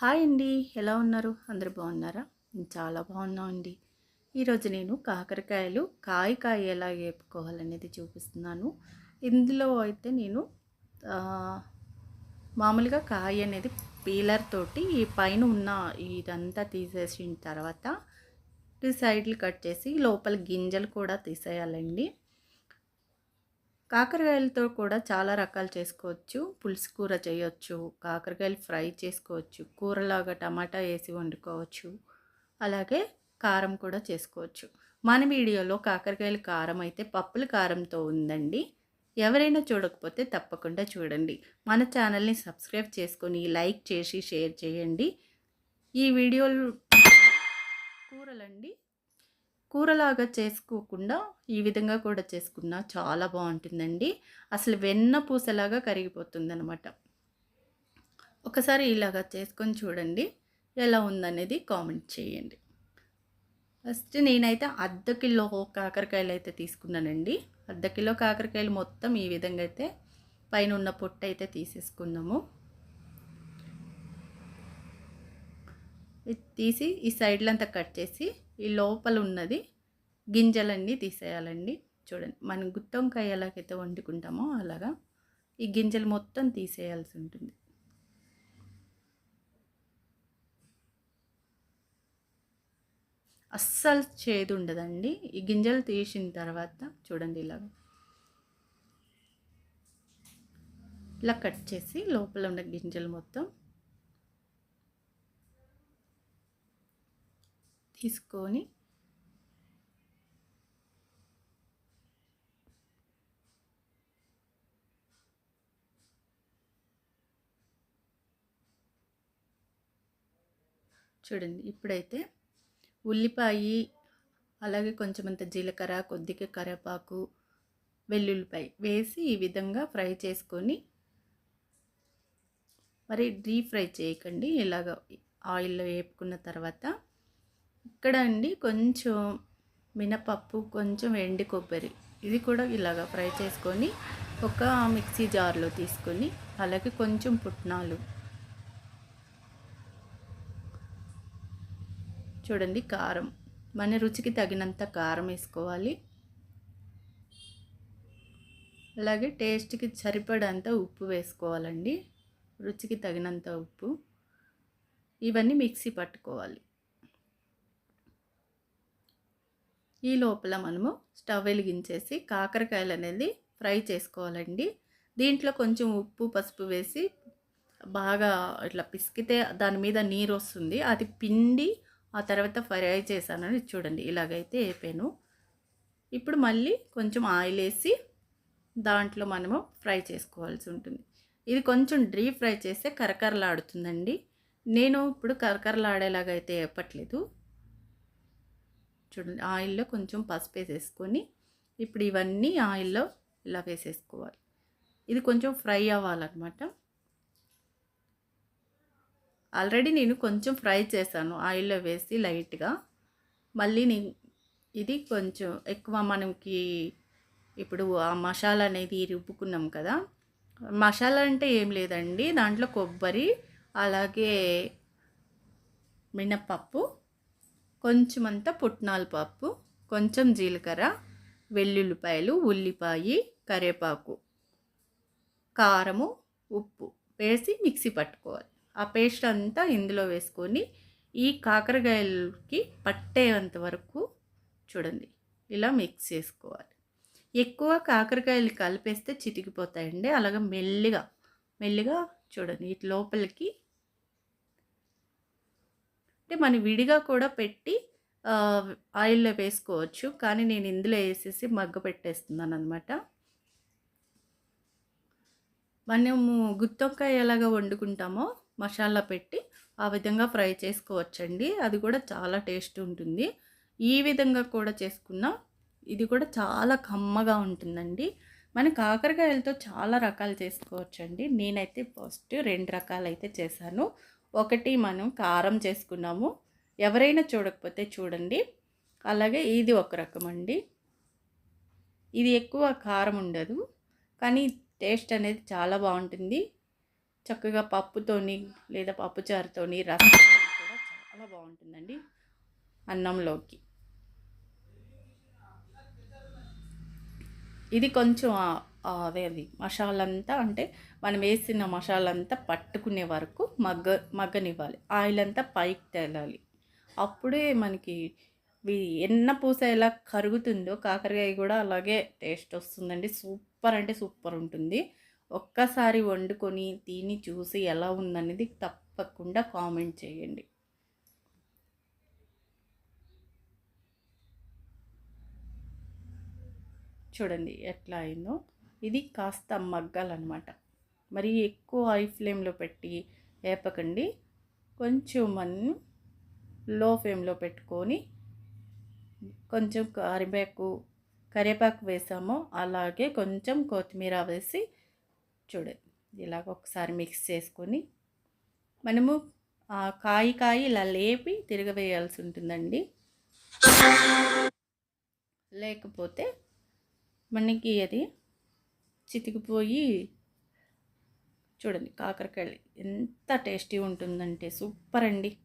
Hi అండి. ఎలా ఉన్నారు? అందరు బాగున్నారా? నేను చాలా బాగున్నా అండి ఈరోజు నేను కాకరకాయలు కాయ కాయ ఎలా వేపుకోవాలనేది చూపిస్తున్నాను. ఇందులో అయితే నేను మామూలుగా కాయ అనేది పీలర్ తోటి ఈ పైన ఉన్న ఇదంతా తీసేసిన తర్వాత ఈ సైడ్లు కట్ చేసి లోపల గింజలు కూడా తీసేయాలండి. కాకరకాయలతో కూడా చాలా రకాలు చేసుకోవచ్చు. పులుసు కూర చేయొచ్చు కాకరకాయలు ఫ్రై చేసుకోవచ్చు కూరలాగా టమాటా వేసి వండుకోవచ్చు. అలాగే కారం కూడా చేసుకోవచ్చు. మన వీడియోలో కాకరకాయల కారం అయితే పప్పుల కారంతో ఉందండి. ఎవరైనా చూడకపోతే తప్పకుండా చూడండి. మన ఛానల్ని సబ్స్క్రైబ్ చేసుకొని లైక్ చేసి షేర్ చేయండి. ఈ వీడియోలు కూరలండి. కూరలాగా చేసుకోకుండా ఈ విధంగా కూడా చేసుకున్నా చాలా బాగుంటుందండి. అసలు వెన్న పూసలాగా కరిగిపోతుంది అనమాట ఒకసారి ఇలాగా చేసుకొని చూడండి ఎలా ఉందనేది కామెంట్ చేయండి. ఫస్ట్ నేనైతే అర్ధ కిలో కాకరకాయలు అయితే తీసుకున్నానండి. అర్ధ కిలో కాకరకాయలు మొత్తం ఈ విధంగా అయితే పైన ఉన్న పొట్టు అయితే తీసేసుకుందాము తీసి ఈ సైడ్లంతా కట్ చేసి ఈ లోపల ఉన్నది గింజలన్నీ తీసేయాలండి. చూడండి మనం గుత్తొంకాయ ఎలాగైతే వండుకుంటామో అలాగా ఈ గింజలు మొత్తం తీసేయాల్సి ఉంటుంది. అస్సలు చేదు ఉండదండి. ఈ గింజలు తీసిన తర్వాత చూడండి ఇలాగ. ఇలా కట్ చేసి లోపల ఉన్న గింజలు మొత్తం తీసుకొని చూడండి ఇప్పుడైతే ఉల్లిపాయ అలాగే కొంచెం అంత జీలకర్ర కొద్దిగా కరివేపాకు వెల్లుల్లిపాయ వేసి ఈ విధంగా ఫ్రై చేసుకొని మరి డీప్ ఫ్రై చేయకండి. ఇలాగ ఆయిల్లో వేపుకున్న తర్వాత ఇక్కడ అండి కొంచెం మినపప్పు కొంచెం ఎండి కొబ్బరి. ఇది కూడా ఇలాగ ఫ్రై చేసుకొని ఒక మిక్సీ జార్లో తీసుకొని అలాగే కొంచెం పుట్నాలు. చూడండి కారం. మన రుచికి తగినంత కారం వేసుకోవాలి. అలాగే టేస్ట్కి సరిపడంత ఉప్పు వేసుకోవాలండి. రుచికి తగినంత ఉప్పు. ఇవన్నీ మిక్సీ పట్టుకోవాలి. ఈ లోపల మనము స్టవ్ వెలిగించేసి కాకరకాయలు అనేది ఫ్రై చేసుకోవాలండి. దీంట్లో కొంచెం ఉప్పు పసుపు వేసి బాగా ఇట్లా పిసికితే దాని మీద నీరు వస్తుంది. అది పిండి ఆ తర్వాత ఫ్రై చేశానని చూడండి. ఇలాగైతే వేపాను ఇప్పుడు మళ్ళీ కొంచెం ఆయిల్ వేసి దాంట్లో మనము ఫ్రై చేసుకోవాల్సి ఉంటుంది. ఇది కొంచెం డీప్ ఫ్రై చేస్తే కరకరలాడుతుందండి. నేను ఇప్పుడు కరకరలాడేలాగా అయితే వేపట్లేదు చూడండి ఆయిల్లో కొంచెం పసుపు వేసేసుకొని ఇప్పుడు ఇవన్నీ ఆయిల్లో ఇలా వేసేసుకోవాలి. ఇది కొంచెం ఫ్రై అవ్వాలన్నమాట. ఆల్రెడీ నేను కొంచెం ఫ్రై చేశాను ఆయిల్లో వేసి లైట్గా. మళ్ళీ నేను ఇది కొంచెం ఎక్కువ మనకి ఇప్పుడు ఆ మసాలా అనేది రుబ్బుకున్నాం కదా. మసాలా అంటే ఏం లేదండి. దాంట్లో కొబ్బరి అలాగే మినప్పప్పు కొంచెం అంతా పుట్నాల పప్పు కొంచెం జీలకర్ర వెల్లుల్లిపాయలు ఉల్లిపాయ కరివేపాకు కారము ఉప్పు వేసి మిక్సీ పట్టుకోవాలి. ఆ పేస్ట్ అంతా ఇందులో వేసుకొని ఈ కాకరకాయలకి పట్టేంత వరకు చూడండి ఇలా మిక్స్ చేసుకోవాలి. ఎక్కువ కాకరకాయలు కలిపేస్తే చితికిపోతాయండి. అలాగే మెల్లిగా మెల్లిగా చూడండి ఇటు లోపలికి అంటే మనం విడిగా కూడా పెట్టి ఆయిల్లో వేసుకోవచ్చు. కానీ నేను ఇందులో వేసేసి మగ్గ పెట్టేస్తున్నాను అనమాట మనము గుత్తొక్కాయ ఎలాగ వండుకుంటామో మసాలా పెట్టి ఆ విధంగా ఫ్రై చేసుకోవచ్చండి. అది కూడా చాలా టేస్ట్ ఉంటుంది. ఈ విధంగా కూడా చేసుకున్న. ఇది కూడా చాలా కమ్మగా ఉంటుందండి. మన కాకరకాయలతో చాలా రకాలు చేసుకోవచ్చండి. నేనైతే ఫస్ట్ రెండు రకాలు అయితే చేశాను. ఒకటి మనం కారం చేసుకున్నాము. ఎవరైనా చూడకపోతే చూడండి. అలాగే ఇది ఒక రకం అండి ఇది ఎక్కువ కారం ఉండదు. కానీ టేస్ట్ అనేది చాలా బాగుంటుంది. చక్కగా పప్పుతోని లేదా పప్పుచారుతోని రసం కూడా చాలా బాగుంటుందండి అన్నంలోకి. ఇది కొంచెం అదే అది. మసాలంతా అంటే మనం వేసిన మసాలంతా పట్టుకునే వరకు మగ్గ మగ్గనివ్వాలి. ఆయిల్ అంతా పైకి తేలాలి. అప్పుడే మనకి ఎన్న పూస ఎలా కరుగుతుందో కాకరకాయ కూడా అలాగే టేస్ట్ వస్తుందండి. సూపర్ అంటే సూపర్ ఉంటుంది. ఒక్కసారి వండుకొని తిని చూసి ఎలా ఉందనేది తప్పకుండా కామెంట్ చేయండి. చూడండి ఎట్లా అయిందో. ఇది కాస్త మగ్గాలన్నమాట. మరి ఎక్కువ హై ఫ్లేమ్లో పెట్టి వేపకండి కొంచెం మనం లో ఫ్లేమ్లో పెట్టుకొని కొంచెం కరివేపాకు కరివేపాకు వేసామో అలాగే కొంచెం కొత్తిమీర వేసి చూడండి ఇలాగ ఒకసారి మిక్స్ చేసుకొని మనము ఆ కాయ ఇలా లేపి తిరగవేయాల్సి ఉంటుందండి. లేకపోతే మనకి అది చితికిపోయి చూడండి కాకరకాయలు ఎంత టేస్టీ ఉంటుందంటే సూపర్ అండి.